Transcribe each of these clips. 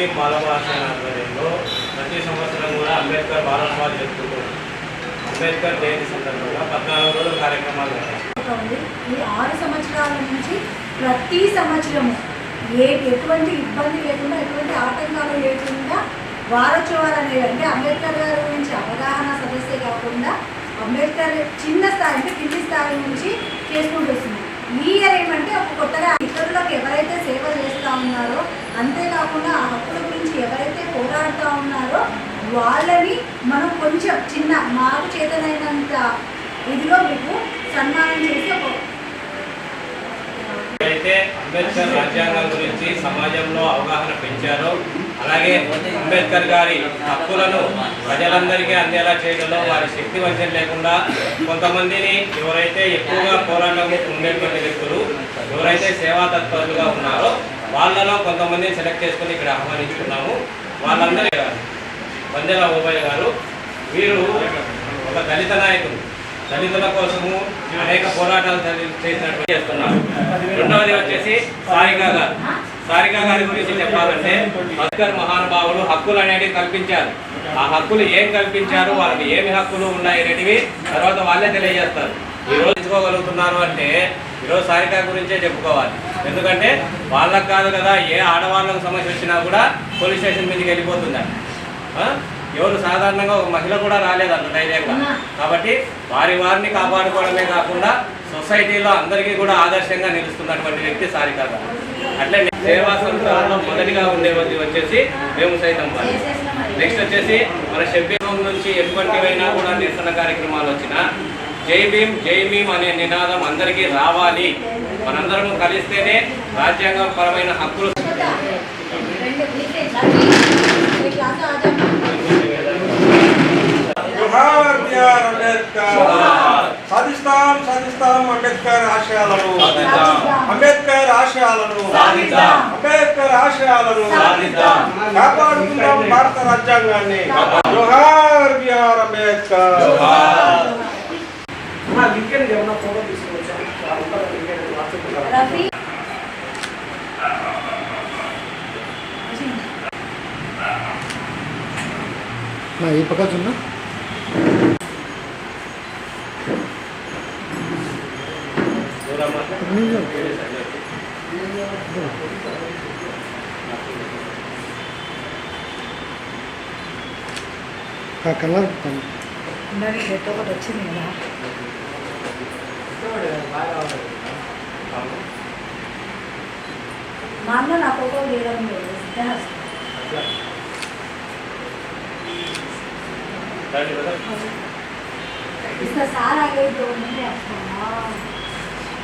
మన దేవి ఆధ్వర్యంలో ప్రతి సంవత్సరం కూడా అంబేద్కర్ వారోత్సవాలు జరుపుకుంటున్నాం అంబేద్కర్ జయంతి సందర్భంగా పద్నాలుగు రోజుల కార్యక్రమాలు ఉంది ఈ ఆరు సంవత్సరాల నుంచి ప్రతి సంవత్సరము ఏ ఎటువంటి ఇబ్బంది లేకుండా ఎటువంటి ఆటంకాలు లేకుండా వారోత్సవాలు అనేవి అంటే అంబేద్కర్ గారి గురించి అవగాహన సదస్సే కాకుండా అంబేద్కర్ చిన్న స్థాయి అంటే కింది స్థాయి నుంచి చేసుకుంటూ వస్తుంది ఈ ఇయర్ ఏమంటే ఒక కొత్తగా ఇతరులకు ఎవరైతే సేవ చేస్తూ ఉన్నారో అంతేకాకుండా ఆ హక్కుల గురించి ఎవరైతే పోరాడుతూ ఉన్నారో వాళ్ళని మనం కొంచెం చిన్న మాకు చేతనైనంత ఇదిలో మీకు సన్మానం చేసి ఒక అయితే అంబేద్కర్ రాజ్యాంగం గురించి సమాజంలో అవగాహన పెంచారో అలాగే అంబేద్కర్ గారి హక్కులను ప్రజలందరికీ అందేలా చేయడంలో వారి శక్తి వంచన లేకుండా కొంతమందిని ఎవరైతే ఎక్కువగా పోరాటం ఉండేటువంటి వ్యక్తులు ఎవరైతే సేవా తత్పరులుగా ఉన్నారో వాళ్ళలో కొంతమందిని సెలెక్ట్ చేసుకుని ఇక్కడ ఆహ్వానించుకున్నాము. వాళ్ళందరి వందెల ఓబయ్య గారు వీరు ఒక దళిత నాయకులు. దళితుల కోసము అనేక పోరాటాలు చేసినట్టు చేస్తున్నారు. రెండవది వచ్చేసి సాయిగా గారు సారికా గారి గురించి చెప్పాలంటే అంబేద్కర్ మహానుభావులు హక్కులు అనేవి కల్పించారు. ఆ హక్కులు ఏం కల్పించారు? వాళ్ళకి ఏమి హక్కులు ఉన్నాయి అనేటివి తర్వాత వాళ్ళే తెలియజేస్తారు. ఈ రోజు తెలుసుకోగలుగుతున్నారు అంటే ఈరోజు సారికా గురించే చెప్పుకోవాలి. ఎందుకంటే వాళ్ళకి కాదు కదా ఏ ఆడవాళ్ళకు సమస్య వచ్చినా కూడా పోలీస్ స్టేషన్ మీదకి వెళ్ళిపోతుందా ఆ? ఎవరు సాధారణంగా ఒక మహిళ కూడా రాలేదు అంత ధైర్యంగా. కాబట్టి వారి వారిని కాపాడుకోవడమే కాకుండా సొసైటీలో అందరికీ కూడా ఆదర్శంగా నిలుస్తున్నటువంటి వ్యక్తి సారిక గారు. అట్లే సేవా సంస్థలలో మొదటిగా ఉండేది వచ్చేసి మేము సైతం వారు నెక్స్ట్ వచ్చేసి మన షెబ్బీరం నుంచి ఎటువంటివైనా కూడా నిరసన కార్యక్రమాలు వచ్చినా జై భీమ్ జై భీమ్ అనే నినాదం అందరికీ రావాలి. మనందరం కలిస్తేనే రాజ్యాంగపరమైన హక్కులు అంబేద్కర్ సాధిస్తాం సాధిస్తాం అంబేద్కర్ ఆశయాలను. అంబేద్కర్ ఆశయాలను. అంబేద్కర్ ఆశయాలను. కాపాడుకుందాం భారత రాజ్యాంగాన్ని. జోహార్ బిఆర్ అంబేద్కర్. రఫీ. ఈ పక్క చూడ. కలర్ డెట్ ఒకటి వచ్చింది కదా. మా అన్న నా ఫోటో తీయడం లేదు. సార్ ఆగేది ఉండే అప్పుడు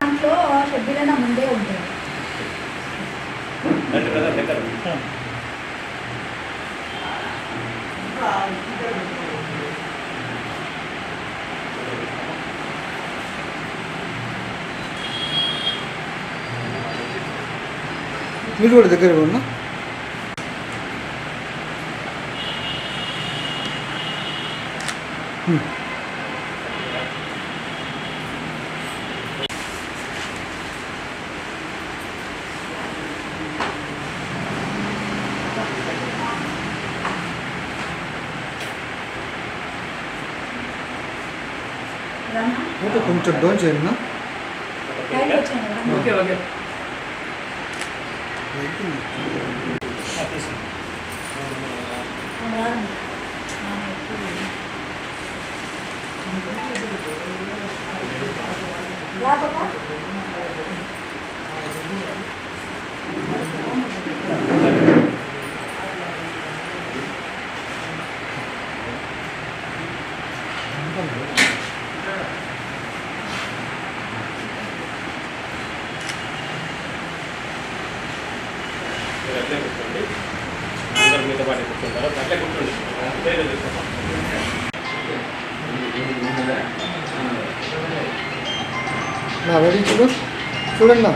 దాంట్లో షెడ్యూల్ ముందే ఉంటుంది రండి బ్రదర్ దగ్గర మీరు కూడా దగ్గర ఉన్నా రానా కొంచెం డౌన్ చేయండి టైం వచ్చాను కదా ఓకే ఓకే రాను. రాను, ఎక్కువ. రా చూడండి.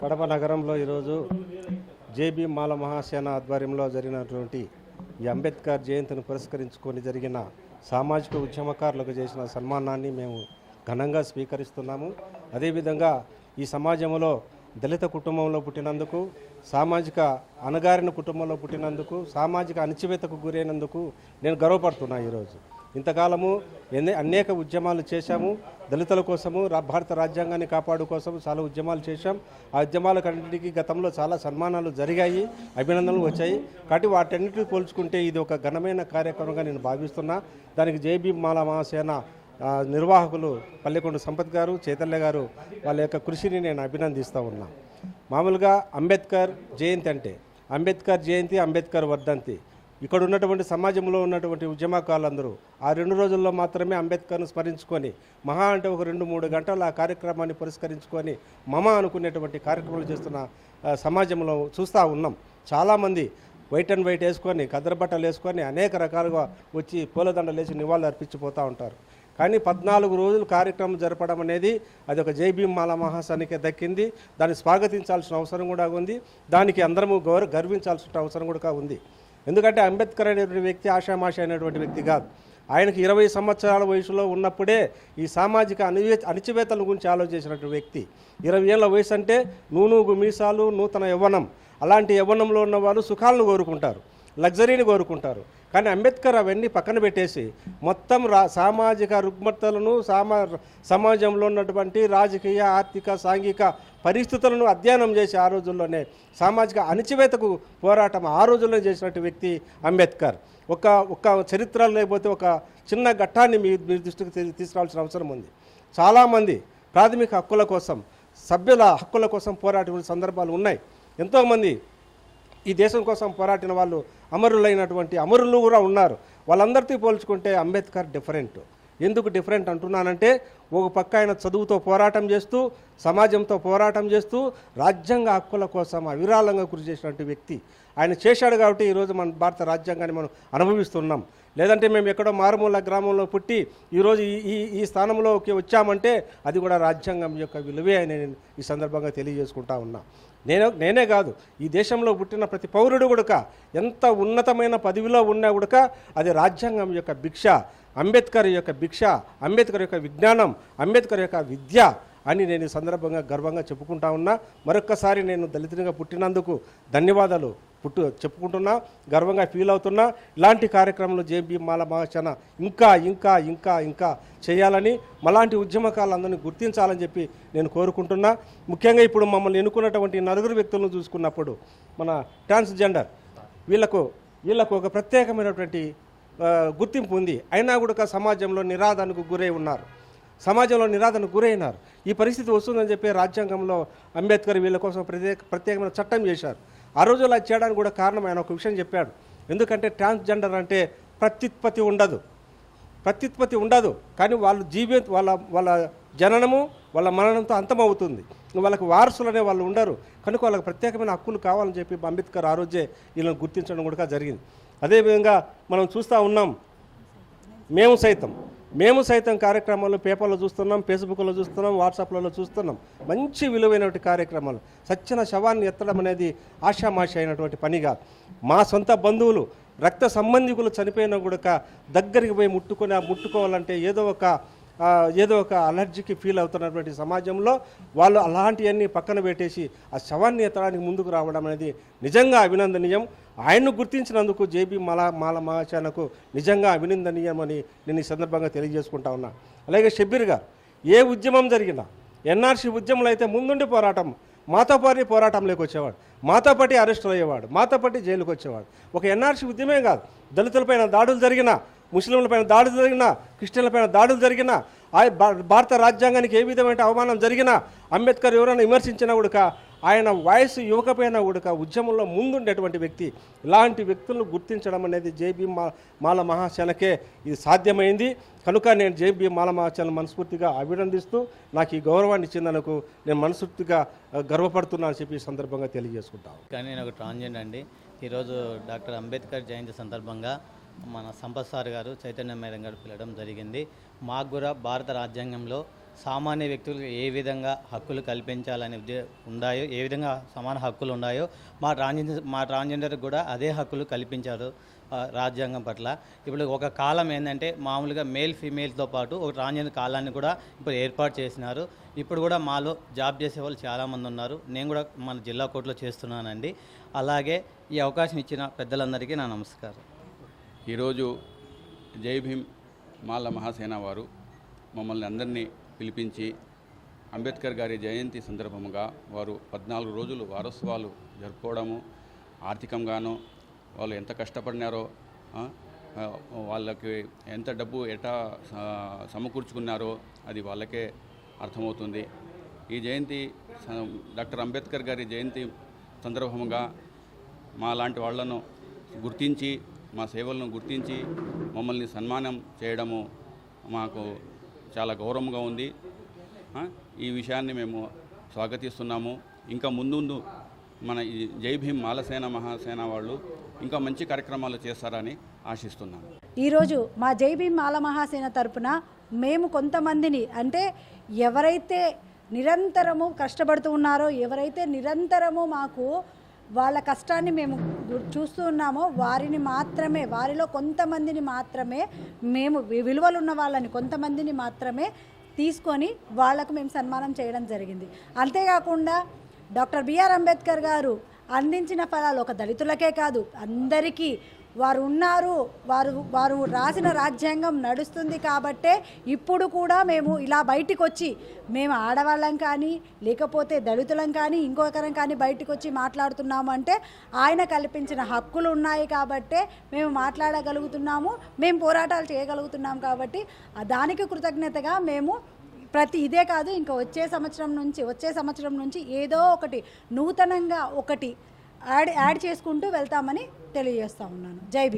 కడప నగరంలో ఈరోజు జేబీ మాల మహాసేన ఆధ్వర్యంలో జరిగినటువంటి ఈ అంబేద్కర్ జయంతిని పురస్కరించుకొని జరిగిన సామాజిక ఉద్యమకారులకు చేసిన సన్మానాన్ని మేము ఘనంగా స్వీకరిస్తున్నాము. అదేవిధంగా ఈ సమాజంలో దళిత కుటుంబంలో పుట్టినందుకు సామాజిక అణగారిన కుటుంబంలో పుట్టినందుకు సామాజిక అణచివేతకు గురైనందుకు నేను గర్వపడుతున్నా ఈరోజు. ఇంతకాలము ఎన్ని అనేక ఉద్యమాలు చేశాము. దళితుల కోసము భారత రాజ్యాంగాన్ని కాపాడు కోసం చాలా ఉద్యమాలు చేశాం. ఆ ఉద్యమాలకన్నిటికీ గతంలో చాలా సన్మానాలు జరిగాయి అభినందనలు వచ్చాయి. కాబట్టి వాటన్నిటిని పోల్చుకుంటే ఇది ఒక ఘనమైన కార్యక్రమంగా నేను భావిస్తున్నా. దానికి జేబీ మాల మహాసేన నిర్వాహకులు పల్లెకొండ సంపత్ గారు చైతన్య గారు వాళ్ళ యొక్క కృషిని నేను అభినందిస్తూ ఉన్నా. మామూలుగా అంబేద్కర్ జయంతి అంటే అంబేద్కర్ జయంతి అంబేద్కర్ వర్ధంతి. ఇక్కడ ఉన్నటువంటి సమాజంలో ఉన్నటువంటి ఉద్యమకారులందరూ ఆ రెండు రోజుల్లో మాత్రమే అంబేద్కర్ను స్మరించుకొని మహా అంటే ఒక రెండు మూడు గంటలు ఆ కార్యక్రమాన్ని పురస్కరించుకొని మమ అనుకునేటువంటి కార్యక్రమాలు చేస్తున్న సమాజంలో చూస్తూ ఉన్నాం. చాలామంది వైట్ అండ్ వైట్ వేసుకొని కద్దరబట్టలు వేసుకొని అనేక రకాలుగా వచ్చి పూలదండలు వేసి నివాళులు అర్పించిపోతూ ఉంటారు. కానీ పద్నాలుగు రోజులు కార్యక్రమం జరపడం అనేది అది ఒక జైభీం మాల మహాసనికి దక్కింది. దాన్ని స్వాగతించాల్సిన అవసరం కూడా ఉంది. దానికి అందరము గౌరవ గర్వించాల్సిన అవసరం కూడా ఉంది. ఎందుకంటే అంబేద్కర్ అనేటువంటి వ్యక్తి ఆషామాష అనేటువంటి వ్యక్తి కాదు. ఆయనకి ఇరవై సంవత్సరాల వయసులో ఉన్నప్పుడే ఈ సామాజిక అణివే అణిచివేతల గురించి ఆలోచించినటువంటి వ్యక్తి. ఇరవై ఏళ్ళ వయసు అంటే నూనూగు మీసాలు నూతన యవ్వనం. అలాంటి యవ్వనంలో ఉన్న వాళ్ళు సుఖాలను కోరుకుంటారు. లగ్జరీని కోరుకుంటారు. కానీ అంబేద్కర్ అవన్నీ పక్కన పెట్టేసి మొత్తం రా సామాజిక రుగ్మతలను సామా సమాజంలో ఉన్నటువంటి రాజకీయ ఆర్థిక సాంఘిక పరిస్థితులను అధ్యయనం చేసి ఆ రోజుల్లోనే సామాజిక అణిచివేతకు పోరాటం ఆ రోజుల్లో చేసినట్టు వ్యక్తి అంబేద్కర్. ఒక ఒక చరిత్ర లేకపోతే ఒక చిన్న ఘట్టాన్ని మీ మీ దృష్టికి తీసుకురావాల్సిన అవసరం ఉంది. చాలామంది ప్రాథమిక హక్కుల కోసం సభ్యుల హక్కుల కోసం పోరాటం సందర్భాలు ఉన్నాయి. ఎంతోమంది ఈ దేశం కోసం పోరాటిన వాళ్ళు అమరులైనటువంటి అమరులు కూడా ఉన్నారు. వాళ్ళందరితో పోల్చుకుంటే అంబేద్కర్ డిఫరెంట్ ఎందుకు డిఫరెంట్ అంటున్నానంటే ఒక పక్క ఆయన చదువుతో పోరాటం చేస్తూ సమాజంతో పోరాటం చేస్తూ రాజ్యాంగ హక్కుల కోసం అవిరాళంగా కృషి చేసినటువంటి వ్యక్తి. ఆయన చేశాడు కాబట్టి ఈరోజు మన భారత రాజ్యాంగాన్ని మనం అనుభవిస్తున్నాం. లేదంటే మేము ఎక్కడో మారుమూల గ్రామంలో పుట్టి ఈరోజు ఈ ఈ ఈ స్థానంలోకి వచ్చామంటే అది కూడా రాజ్యాంగం యొక్క విలువే అని నేను ఈ సందర్భంగా తెలియజేసుకుంటా ఉన్నా. నేను నేనే కాదు ఈ దేశంలో పుట్టిన ప్రతి పౌరుడు గుడక ఎంత ఉన్నతమైన పదవిలో ఉన్నా గుడక అది రాజ్యాంగం యొక్క భిక్ష అంబేద్కర్ యొక్క భిక్ష అంబేద్కర్ యొక్క విజ్ఞానం అంబేద్కర్ యొక్క విద్య అని నేను ఈ సందర్భంగా గర్వంగా చెప్పుకుంటా ఉన్నా. మరొక్కసారి నేను దళితునిగా పుట్టినందుకు ధన్యవాదాలు పుట్టు చెప్పుకుంటున్నా. గర్వంగా ఫీల్ అవుతున్నా. ఇలాంటి కార్యక్రమాలు జేబీ మాల మహాచన ఇంకా ఇంకా ఇంకా ఇంకా చేయాలని మలాంటి ఉద్యమకాలందరినీ గుర్తించాలని చెప్పి నేను కోరుకుంటున్నా. ముఖ్యంగా ఇప్పుడు మమ్మల్ని ఎన్నుకున్నటువంటి నలుగురు వ్యక్తులను చూసుకున్నప్పుడు మన ట్రాన్స్జెండర్ వీళ్ళకు వీళ్ళకు ఒక ప్రత్యేకమైనటువంటి గుర్తింపు ఉంది. అయినా కూడా సమాజంలో నిరాధనకు గురై ఉన్నారు. సమాజంలో నిరాదనకు గురైనారు. ఈ పరిస్థితి వస్తుందని చెప్పి రాజ్యాంగంలో అంబేద్కర్ వీళ్ళ కోసం ప్రత్యేక ప్రత్యేకమైన చట్టం చేశారు. ఆ రోజు అలా చేయడానికి కూడా కారణం ఆయన ఒక విషయం చెప్పాడు. ఎందుకంటే ట్రాన్స్జెండర్ అంటే ప్రత్యుత్పత్తి ఉండదు. ప్రత్యుత్పత్తి ఉండదు. కానీ వాళ్ళు జీవి వాళ్ళ వాళ్ళ జననము వాళ్ళ మరణంతో అంతమవుతుంది. వాళ్ళకి వారసులు అనే వాళ్ళు ఉండరు. కనుక వాళ్ళకి ప్రత్యేకమైన హక్కులు కావాలని చెప్పి అంబేద్కర్ ఆ రోజే వీళ్ళని గుర్తించడం కూడా జరిగింది. అదేవిధంగా మనం చూస్తూ ఉన్నాం. మేము సైతం. మేము సైతం కార్యక్రమాలు పేపర్లో చూస్తున్నాం ఫేస్బుక్లో చూస్తున్నాం వాట్సాప్లలో చూస్తున్నాం. మంచి విలువైనటువంటి కార్యక్రమాలు. సచ్చిన శవాన్ని ఎత్తడం అనేది ఆషామాషి అయినటువంటి పనిగా. మా సొంత బంధువులు రక్త సంబంధికులు చనిపోయినా కూడా దగ్గరికి పోయి ముట్టుకొని ముట్టుకోవాలంటే ఏదో ఒక ఏదో ఒక అలర్జీకి ఫీల్ అవుతున్నటువంటి సమాజంలో వాళ్ళు అలాంటివన్నీ పక్కన పెట్టేసి ఆ శవాన్ని ఎత్తడానికి ముందుకు రావడం అనేది నిజంగా అభినందనీయం. ఆయన్ను గుర్తించినందుకు జేబీ మాల మాల మహాచానకు నిజంగా అభినందనీయమని నేను ఈ సందర్భంగా తెలియజేసుకుంటా ఉన్నా. అలాగే షబ్బీర్ గారు ఏ ఉద్యమం జరిగినా ఎన్ఆర్సీ ఉద్యమంలో అయితే ముందుండి పోరాటం మాతో పాటు పోరాటంలోకి వచ్చేవాడు మాతో పాటు అరెస్ట్ అయ్యేవాడు మాతో పాటు జైలుకి వచ్చేవాడు. ఒక ఎన్ఆర్సీ ఉద్యమే కాదు దళితులపైన దాడులు జరిగినా ముస్లింలపైన దాడులు జరిగినా క్రిస్టియన్లపైన దాడులు జరిగినా ఆ భారత రాజ్యాంగానికి ఏ విధమైన అవమానం జరిగినా అంబేద్కర్ ఎవరైనా విమర్శించినా కూడా ఆయన వయసు యువకపోయినా కూడా ఉద్యమంలో ముందుండేటువంటి వ్యక్తి. ఇలాంటి వ్యక్తులను గుర్తించడం అనేది జేబీ మా మాల మహాశలకే ఇది సాధ్యమైంది. కనుక నేను జేబీ మాల మహాశలను మనస్ఫూర్తిగా అభినందిస్తూ నాకు ఈ గౌరవాన్ని ఇచ్చినందుకు నేను మనస్ఫూర్తిగా గర్వపడుతున్నాను అని చెప్పి ఈ సందర్భంగా తెలియజేసుకుంటాను. కానీ నేను ఒక ట్రాన్జెండ్ అండి. ఈరోజు డాక్టర్ అంబేద్కర్ జయంతి సందర్భంగా మన సంపత్ సార్ గారు చైతన్య మేడం గారు పిలవడం జరిగింది. మాకు కూడా భారత రాజ్యాంగంలో సామాన్య వ్యక్తులకు ఏ విధంగా హక్కులు కల్పించాలని ఉద్దే- ఉన్నాయో ఏ విధంగా సమాన హక్కులు ఉన్నాయో మా ట్రాన్జెండర్ మా ట్రాన్జెండర్కి కూడా అదే హక్కులు కల్పించారు రాజ్యాంగం పట్ల. ఇప్పుడు ఒక కాలం ఏంటంటే మామూలుగా మేల్ ఫీమేల్తో పాటు ఒక ట్రాన్జెండర్ కాలాన్ని కూడా ఇప్పుడు ఏర్పాటు చేసినారు. ఇప్పుడు కూడా మాలో జాబ్ చేసే వాళ్ళు చాలామంది ఉన్నారు. నేను కూడా మన జిల్లా కోర్టులో చేస్తున్నానండి. అలాగే ఈ అవకాశం ఇచ్చిన పెద్దలందరికీ నా నమస్కారం. ఈరోజు జై భీమ్ మాల మహాసేన వారు మమ్మల్ని అందరినీ పిలిపించి అంబేద్కర్ గారి జయంతి సందర్భముగా వారు పద్నాలుగు రోజులు వారోత్సవాలు జరుపుకోవడము ఆర్థికంగాను వాళ్ళు ఎంత కష్టపడినారో వాళ్ళకి ఎంత డబ్బు ఎటా సమకూర్చుకున్నారో అది వాళ్ళకే అర్థమవుతుంది. ఈ జయంతి డాక్టర్ అంబేద్కర్ గారి జయంతి సందర్భముగా మా లాంటి వాళ్ళను గుర్తించి మా సేవలను గుర్తించి మమ్మల్ని సన్మానం చేయడము మాకు చాలా గౌరవంగా ఉంది. ఈ విషయాన్ని మేము స్వాగతిస్తున్నాము. ఇంకా ముందు మన జై భీమ్ మాలసేన మహాసేన వాళ్ళు ఇంకా మంచి కార్యక్రమాలు చేస్తారని ఆశిస్తున్నాను. ఈరోజు మా జై భీమ్ మాల మహాసేన తరపున మేము కొంతమందిని అంటే ఎవరైతే నిరంతరము కష్టపడుతూ ఉన్నారో ఎవరైతే నిరంతరము మాకు వాళ్ళ కష్టాన్ని మేము చూస్తూ ఉన్నామో వారిని మాత్రమే వారిలో కొంతమందిని మాత్రమే మేము విలువలు ఉన్న వాళ్ళని కొంతమందిని మాత్రమే తీసుకొని వాళ్ళకు మేము సన్మానం చేయడం జరిగింది. అంతేకాకుండా డాక్టర్ బిఆర్ అంబేద్కర్ గారు అందించిన ఫలాలు ఒక దళితులకే కాదు అందరికీ వారు ఉన్నారు వారు వారు రాసిన రాజ్యాంగం నడుస్తుంది కాబట్టే ఇప్పుడు కూడా మేము ఇలా బయటికి వచ్చి మేము ఆడవాళ్ళం కానీ లేకపోతే దళితులం కానీ ఇంకొకరం కానీ బయటకు వచ్చి మాట్లాడుతున్నాము అంటే ఆయన కల్పించిన హక్కులు ఉన్నాయి కాబట్టే మేము మాట్లాడగలుగుతున్నాము మేము పోరాటాలు చేయగలుగుతున్నాం కాబట్టి దానికి కృతజ్ఞతగా మేము ప్రతి ఇదే కాదు ఇంకా వచ్చే సంవత్సరం నుంచి వచ్చే సంవత్సరం నుంచి ఏదో ఒకటి నూతనంగా ఒకటి యాడ్ యాడ్ చేసుకుంటూ వెళ్తామని తెలియజేస్తా ఉన్నాను. జై